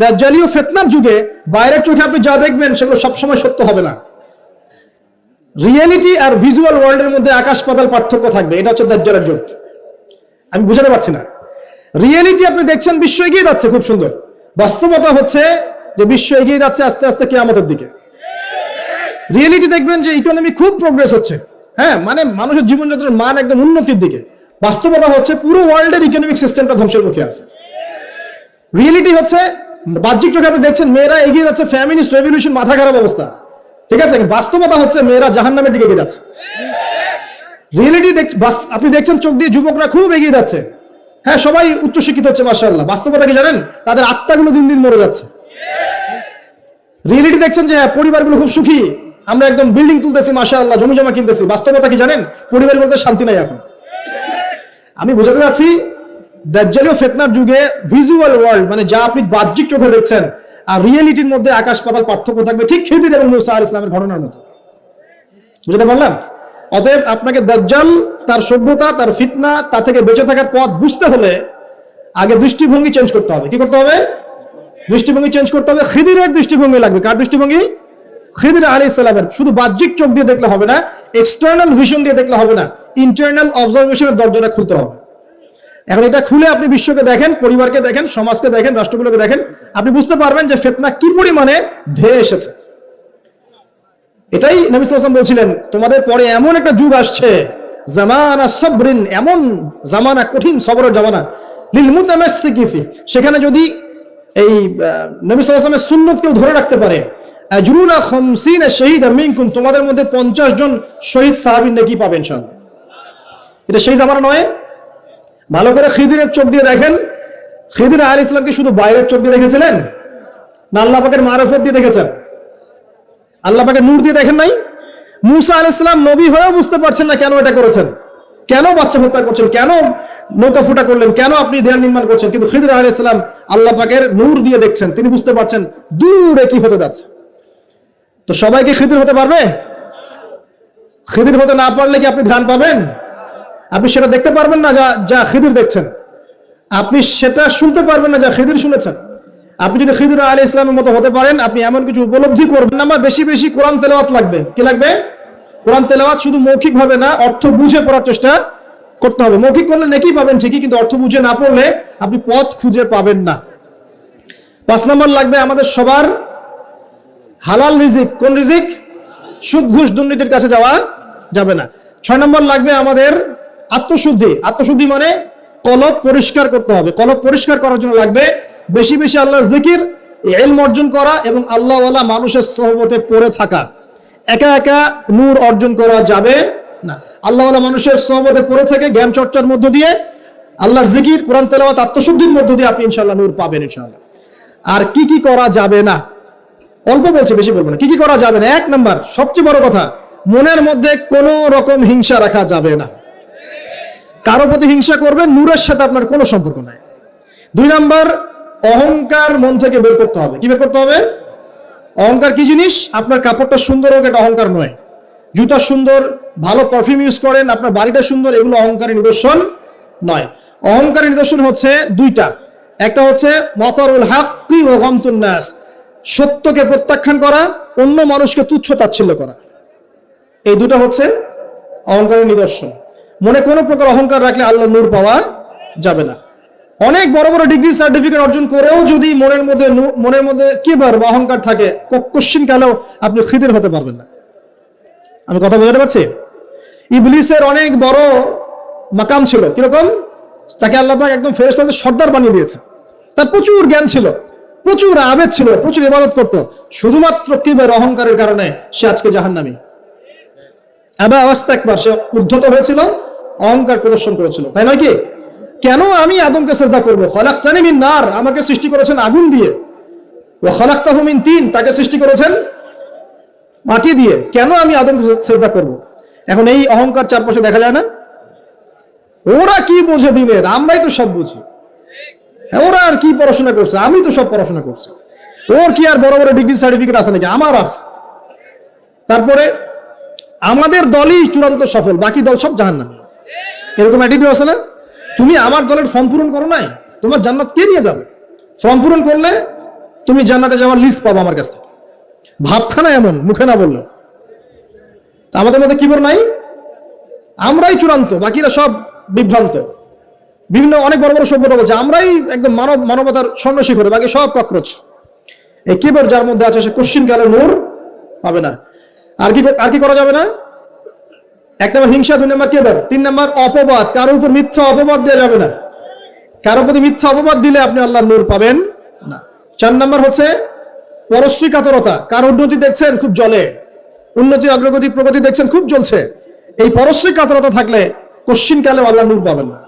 দাজ্জালীয় ফেতনার যুগে বাইরের চোখে আপনি যা দেখবেন সেগুলো সবসময় সত্য হবে না। রিয়েলিটি আর ভিজুয়াল ওয়ার্ল্ডের মধ্যে আকাশ পাতাল পার্থক্য থাকবে, এটা হচ্ছে দাজ্জালের যুগ আমি বুঝাতে পারছি না। রিয়েলিটি আপনি দেখছেন, বিশ্ব এগিয়ে যাচ্ছে, খুব সুন্দর। বাস্তবতা হচ্ছে যে বিশ্ব এগিয়ে যাচ্ছে আস্তে আস্তে কেয়ামতের দিকে। রিয়েলিটি দেখবেন যে ইকোনমি খুব প্রোগ্রেস হচ্ছে। হ্যাঁ মানে মানুষের জীবনযাত্রার মান একদম উন্নতির দিকে। বাস্তবতা হচ্ছে পুরো ওয়ার্ল্ডের ইকোনমিক সিস্টেমটা ধ্বংসের মুখে আছে। রিয়েলিটি হচ্ছে বাহ্যিক চোখে আপনি দেখছেন মেয়েরা এগিয়ে যাচ্ছে ফ্যামিলিস্ট রেভলিউশন মাথা খারাপ অবস্থা। ঠিক আছে? বাস্তবতা হচ্ছে মেয়েরা জাহান নামের দিকে এগিয়ে যাচ্ছে। রিয়েলিটি আপনি দেখছেন চোখ দিয়ে যুবকরা খুব এগিয়ে যাচ্ছে। হ্যাঁ সবাই উচ্চশিক্ষিত হচ্ছে মাসাল্লাহ বাস্তবতা কি জানেন? তাদের আত্মাগুলো দিন দিন মরে যাচ্ছে। রিয়েলিটি দেখছেন যে হ্যাঁ, পরিবারগুলো খুব সুখী। আমরা একদম বিল্ডিং তুলতেছি মাসাল্লাহ জমি জমা কিনতেছি। বাস্তবতা কি জানেন? পরিবার বলতে শান্তি নাই এখন। আমি বোঝাতে চাচ্ছি দাজ্জালীয় ফেতনার যুগে ভিজুয়াল ওয়ার্ল্ড মানে যা আপনি বাহ্যিক চোখে দেখছেন, আর রিয়েলিটির মধ্যে আকাশ পাতাল পার্থক্য থাকবে ঠিক খিদির এবং মুসা ইসলামের ঘটনার মতো। বুঝতে পারলাম? অতএব আপনাকে দাজ্জাল, তার সভ্যতা, তার ফিতনা, তা থেকে বেঁচে থাকার পথ বুঝতে হলে আগে দৃষ্টিভঙ্গি চেঞ্জ করতে হবে। কি করতে হবে? দৃষ্টিভঙ্গি চেঞ্জ করতে হবে। খিদিরের দৃষ্টিভঙ্গি লাগবে। কার দৃষ্টিভঙ্গি? খিদির আলী ইসলামের শুধু বাহ্যিক চোখ দিয়ে দেখলে হবে না এক্সটার্নাল ভিশন দিয়ে দেখলে হবে না ইন্টারনাল অবজারভেশনের দরজাটা খুলতে হবে। এখন এটা খুলে আপনি বিশ্বকে দেখেন, পরিবারকে দেখেন, সমাজকে দেখেন, রাষ্ট্রগুলোকে দেখেন, আপনি বুঝতে পারবেন যে ফেতনা কি পরিমাণে ধেয়ে এসেছে। এটাই নবী সাল্লাল্লাহু বলছিলেন, তোমাদের পরে এমন একটা যুগ আসছে, জামানা সবরিন, এমন জামানা, কঠিন সবরের জামানা, লিল মুতামাসসিকি ফি সেখানে যদি এই নবী আলাইহি সুন্নত কেউ ধরে রাখতে পারে, আজরুনা খামসিনা শাহীদা মিনকুম তোমাদের মধ্যে 50 জন শহীদ সাহাবীর নাকি পাবেন ইনশাআল্লাহ। এটা সেই জামানা নয় ভালো করে খিদিরের চোখ দিয়ে দেখেন। খিদির আল ইসলামকে শুধু বাইরের চোখ দিয়ে দেখেছিলেন? না আল্লাহ মারফত দিয়ে দেখেছেন? আল্লাহ নূর দিয়ে দেখেন নাই? মুসা আল ইসলাম নবী হয়েও বুঝতে পারছেন না কেন এটা করেছেন। কেন বাচ্চা হত্যা করছেন? কেন নৌকা ফুটা করলেন? কেন আপনি দেয়াল নির্মাণ করছেন? কিন্তু খিদির আল ইসলাম আল্লাহ পাকের নূর দিয়ে দেখছেন। তিনি বুঝতে পারছেন দূরে কি হতে যাচ্ছে। তো সবাইকে খিদির হতে পারবে? খিদির হতে না পারলে কি আপনি ধ্যান পাবেন? আপনি সেটা দেখতে পারবেন না, যা যা খিদির দেখছেন। আপনি সেটা শুনতে পারবেন না, যা খিদির শুনেছেন। আপনি যদি খিদির আলী ইসলামের মতো হতে পারেন, আপনি এমন কিছু উপলব্ধি করবেন আমার বেশি বেশি কোরআন তেলাওয়াত লাগবে। কি লাগবে? কোরআন তেলাওয়াত শুধু মৌখিক ভাবে না, অর্থ বুঝে পড়ার চেষ্টা করতে হবে। মৌখিক করলে নাকি পাবেন ঠিকই, কিন্তু অর্থ বুঝে না পড়লে আপনি পথ খুঁজে পাবেন না। পাঁচ নম্বর লাগবে আমাদের সবার হালাল রিজিক। কোন রিজিক? সুদ ঘুষ দুর্নীতির কাছে যাওয়া যাবে না। ছয় নম্বর লাগবে আমাদের আত্মশুদ্ধি। আত্মশুদ্ধি মানে কলব পরিষ্কার করতে হবে। কলব পরিষ্কার করার জন্য লাগবে বেশি বেশি আল্লাহর জিকির এলম অর্জন করা এবং আল্লাহওয়ালা মানুষের সহবতে পড়ে থাকা। একা একা নূর অর্জন করা যাবে না। আল্লাহওয়ালা মানুষের সহবতে পড়ে থেকে জ্ঞান চর্চার মধ্য দিয়ে আল্লাহর জিকির, কোরআন, তেলাওয়াত, আত্মশুদ্ধির মধ্য দিয়ে আপনি ইনশাল্লাহ নূর পাবেন ইনশাআল্লাহ। আর কি কি করা যাবে না? অল্প বলছে, বেশি বলব না। কি কি করা যাবে না? এক নাম্বার, সবচেয়ে বড় কথা, মনের মধ্যে কোনো রকম হিংসা রাখা যাবে না। কারও প্রতি হিংসা করবেন, নূরের সাথে আপনার কোনো সম্পর্ক নাই। দুই নাম্বার, অহংকার মন থেকে বের করতে হবে। কি বের করতে হবে? অহংকার কি জিনিস? আপনার কাপড়টা সুন্দর হোক, এটা অহংকার নয়। জুতা সুন্দর, ভালো পারফিউম ইউজ করেন, আপনার বাড়িটা সুন্দর, এগুলো অহংকারের নিদর্শন নয়। অহংকারের নিদর্শন হচ্ছে দুইটা। একটা হচ্ছে মতারুল হাক্কি ও নাস। সত্যকে প্রত্যাখ্যান করা, অন্য মানুষকে তুচ্ছ তাচ্ছিল্য করা। এই দুটো হচ্ছে অহংকারের নিদর্শন। মনে কোনো প্রকার অহংকার রাখলে আল্লাহ নূর পাওয়া যাবে না। অনেক বড় বড় ডিগ্রি সার্টিফিকেট অর্জন করেও যদি মনের মধ্যে মনের মধ্যে কি বার বা অহংকার থাকে কোশ্চিন কালেও আপনি খিদির হতে পারবেন না। আমি কথা বোঝাতে পারছি? ইবলিসের অনেক বড় মাকাম ছিল। কীরকম? তাকে আল্লাহ একদম ফেরেস্তাদের সর্দার বানিয়ে দিয়েছে। তার প্রচুর জ্ঞান ছিল, প্রচুর আবেদ ছিল, প্রচুর ইবাদত করত। শুধুমাত্র কিবার অহংকারের কারণে সে আজকে জাহান্নামী। আবার অবস্থা একবার, সে উদ্ধত হয়েছিল, অহংকার প্রদর্শন করেছিল। তাই নয় কি? কেন আমি আদমকে চেষ্টা করব? খলাক মিন নার, আমাকে সৃষ্টি করেছেন আগুন দিয়ে। ও খলাক তাহমিন তিন, তাকে সৃষ্টি করেছেন মাটি দিয়ে। কেন আমি আদমকে চেষ্টা করব? এখন এই অহংকার চারপাশে দেখা যায় না? ওরা কি বোঝে দিনের? আমরাই তো সব বুঝি। ওরা আর কি পড়াশোনা করছে? আমি তো সব পড়াশোনা করছি। ওর কি আর বড় বড় ডিগ্রি সার্টিফিকেট আছে নাকি? আমার আছে। তারপরে আমাদের দলই চূড়ান্ত সফল, বাকি দল সব জাহান না এরকম অ্যাটিটিউড আছে না? তুমি আমার দলের ফর্ম পূরণ করো নাই, তোমার জান্নাত কে নিয়ে যাবে? ফর্ম পূরণ করলে তুমি জান্নাতে যাওয়ার লিস্ট পাবো আমার কাছ থেকে। ভাবখানা এমন, মুখে না বলল আমাদের মধ্যে কি বল নাই? আমরাই চূড়ান্ত, বাকিরা সব বিভ্রান্ত। বিভিন্ন অনেক বড় বড় সভ্যতা বলছে, আমরাই একদম মানব, মানবতার স্বর্ণ শিখরে, বাকি সব ককরোচ। এই কিবর যার মধ্যে আছে সে কোশ্চিন কালে নূর? পাবে না। আর কি আর কি করা যাবে না? এক নম্বর হিংসা, দুই নম্বর কেবার? তিন নম্বর অপবাদ। কারও উপর মিথ্যা অপবাদ দেওয়া যাবে না। কারও প্রতি মিথ্যা অপবাদ দিলে আপনি আল্লাহর নূর পাবেন না। চার নম্বর হচ্ছে পরশ্রী কাতরতা কার উন্নতি দেখছেন? খুব জলে। উন্নতি, অগ্রগতি, প্রগতি দেখছেন? খুব জ্বলছে। এই পরশ্রী কাতরতা থাকলে কোশ্চিন কালে আল্লাহ নূর পাবেন না।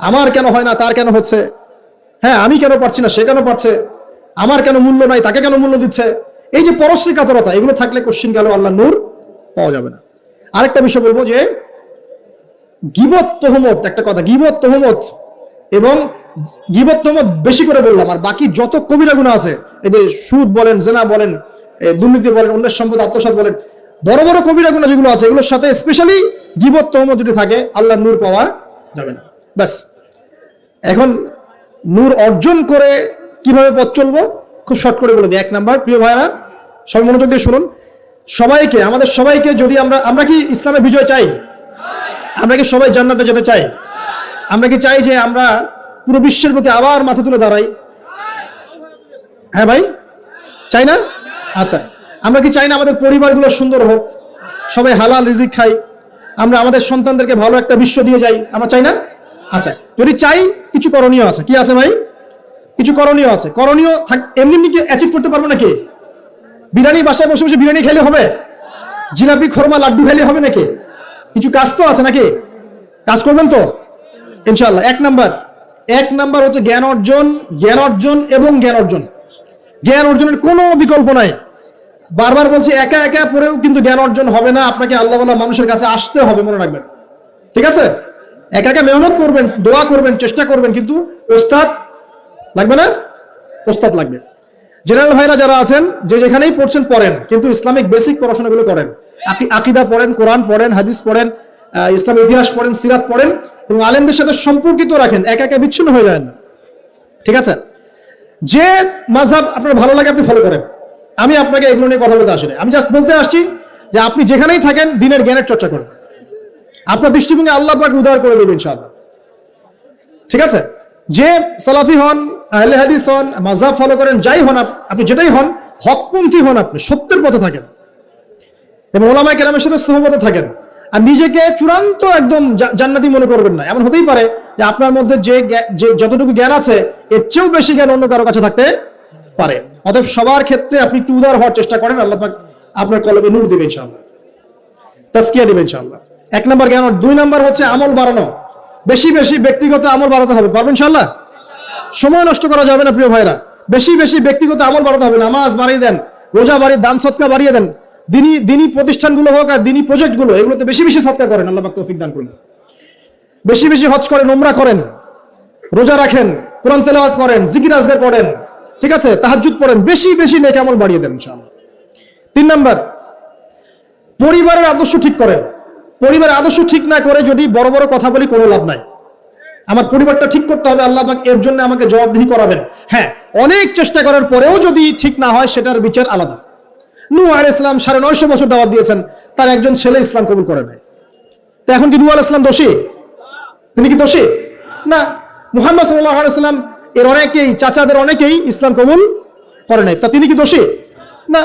আমার কেন হয় না? তার কেন হচ্ছে? হ্যাঁ আমি কেন পারছি না? সে কেন পারছে? আমার কেন মূল্য নাই? তাকে কেন মূল্য দিচ্ছে? এই যে পরশ্রী কাতরতা এগুলো থাকলে কোশ্চিন গেল, আল্লাহ নূর পাওয়া যাবে না। আরেকটা বিষয় বলব যে, গিবত তহমত, একটা কথা, গিবত তহমত এবং গিবত তহমত বেশি করে বললাম, আর বাকি যত কবিরা গুণা আছে, এই যে সুদ বলেন, জেনা বলেন দুর্নীতি বলেন, অন্যের সম্পদ আত্মসাৎ বলেন, বড় বড় কবিরা গুণা যেগুলো আছে, এগুলোর সাথে স্পেশালি গিবত তহমত যদি থাকে, আল্লাহ নূর পাওয়া যাবে না। ব্যাস। এখন নূর অর্জন করে কীভাবে পথ চলবো? খুব শর্ট করে বলে দিই, এক নাম্বার, প্রিয় ভাইরা সবাই মনোযোগ দিয়ে শুনুন। সবাইকে, আমাদের সবাইকে যদি আমরা আমরা কি ইসলামে বিজয় চাই? আমরা কি সবাই জান্নাতে যেতে চাই? আমরা কি চাই যে আমরা পুরো বিশ্বের বুকে আবার মাথা তুলে দাঁড়াই? হ্যাঁ ভাই? চাই না? আচ্ছা। আমরা কি চাই না আমাদের পরিবারগুলো সুন্দর হোক? সবাই হালাল রিজিক খাই। আমরা আমাদের সন্তানদেরকে ভালো একটা বিশ্ব দিয়ে যাই। আমরা চাই না? আচ্ছা। যদি চাই, কিছু করণীয় আছে। কি আছে ভাই? কিছু করণীয় আছে। করণীয় এমনি এমনি কি অ্যাচিভ করতে পারব নাকি? বিরিয়ানি বাসায় বসে বসে বিরিয়ানি খেলে হবে? জিলাপি, খরমা, লাড্ডু খেলে হবে নাকি? কিছু কাজ তো আছে নাকি? কাজ করবেন তো? ইনশাআল্লাহ। এক নাম্বার এক নাম্বার হচ্ছে জ্ঞান অর্জন জ্ঞান অর্জন এবং জ্ঞান অর্জন। জ্ঞান অর্জনের কোনো বিকল্প নাই। বারবার বলছি, একা একা পরেও কিন্তু জ্ঞান অর্জন হবে না, আপনাকে আল্লাহ মানুষের কাছে আসতে হবে, মনে রাখবেন। ঠিক আছে? একা একা মেহনত করবেন, দোয়া করবেন, চেষ্টা করবেন, কিন্তু ওস্তাদ লাগবে না? ওস্তাদ লাগবে। জেনারেল ভাইরা যারা আছেন, যে যেখানেই পড়ছেন পড়েন, কিন্তু ইসলামিক বেসিক পড়াশোনাগুলো করেন। আপনি আকিদা পড়েন, কোরআন পড়েন, হাদিস পড়েন ইসলাম ইতিহাস পড়েন, সিরাত পড়েন, এবং আলেমদের সাথে সম্পর্কিত রাখেন, একা একা বিচ্ছিন্ন হয়ে যায় না ঠিক আছে? যে মাঝহাব আপনার ভালো লাগে, আপনি ফলো করেন। আমি আপনাকে এগুলো নিয়ে কথা বলতে আসিনি আমি জাস্ট বলতে আসছি যে আপনি যেখানেই থাকেন, দিনের জ্ঞানের চর্চা করেন। আপনার দৃষ্টিভঙ্গি আল্লাহ পাক উদার করে দেবেন ইনশাআল্লাহ। ঠিক আছে? যে সালাফি হন আহলে হাদিস হন, মাযহাব ফলো করেন, যাই হন আপনি যেটাই হন, হকপন্থী হন আপনি, সত্যের পথে থাকেন। এবং ওলামায়ে কেরামের সাথে সহবতে থাকেন। আর নিজেকে চূড়ান্ত একদম জান্নাতি মনে করবেন না। এমন হতেই পারে যে আপনার মধ্যে যে যতটুকু জ্ঞান আছে, এর চেয়েও বেশি জ্ঞান অন্য কারও কাছে থাকতে পারে। অতএব সবার ক্ষেত্রে আপনি একটু উদার হওয়ার চেষ্টা করেন, আল্লাহ আপনার কলবে নূর দিবেন ইনশাআল্লাহ। তাস্কিয়া দেবে ইনশাআল্লাহ। এক নম্বর জ্ঞান। দুই নম্বর হচ্ছে আমল বাড়ানো। বেশি বেশি ব্যক্তিগত আমল বাড়াতে হবে। পারবেন ইনশাআল্লাহ? সময় নষ্ট করা যাবে না, প্রিয় ভাইরা। বেশি বেশি ব্যক্তিগত আমল বাড়াতে হবে, নামাজ বাড়িয়ে দেন, রোজা বাড়িয়ে, দান সৎকা বাড়িয়ে দেন। দিনই দিনী প্রতিষ্ঠানগুলো হোক আর দিনী প্রজেক্টগুলো, এগুলোতে বেশি বেশি সৎকা করেন, আল্লাহ তৌফিক দান করুন। বেশি বেশি হজ করেন নোমরা করেন, রোজা রাখেন, কোরআন তেলাওয়াত করেন, জিকির আজগার পড়েন, ঠিক আছে? তাহাজ্জুদ পড়েন, বেশি বেশি নেক আমল বাড়িয়ে দেন, ইনশাআল্লাহ। তিন নাম্বার, পরিবারের আদর্শ ঠিক করেন। পরিবারের আদর্শ ঠিক না করে যদি বড় বড় কথা বলি, কোনো লাভ নাই। আমার পরিবারটা ঠিক করতে হবে, আল্লাহ পাক এর জন্য আমাকে জবাবদিহি করাবেন। হ্যাঁ অনেক চেষ্টা করার পরেও যদি ঠিক না হয়, সেটার বিচার আলাদা। নূহ আলাইহিস ইসলাম সাড়ে নয়শো বছর দাওয়াত দিয়েছেন, তার একজন ছেলে ইসলাম কবুল করে নেয়। তা এখন কি নূহ আলাইহিস ইসলাম দোষী? তিনি কি দোষী? না, মুহাম্মদ সাল্লাল্লাহু আলাইহি সাল্লাম এর অনেকেই, চাচাদের অনেকেই ইসলাম কবুল করে নাই তা তিনি কি দোষী? না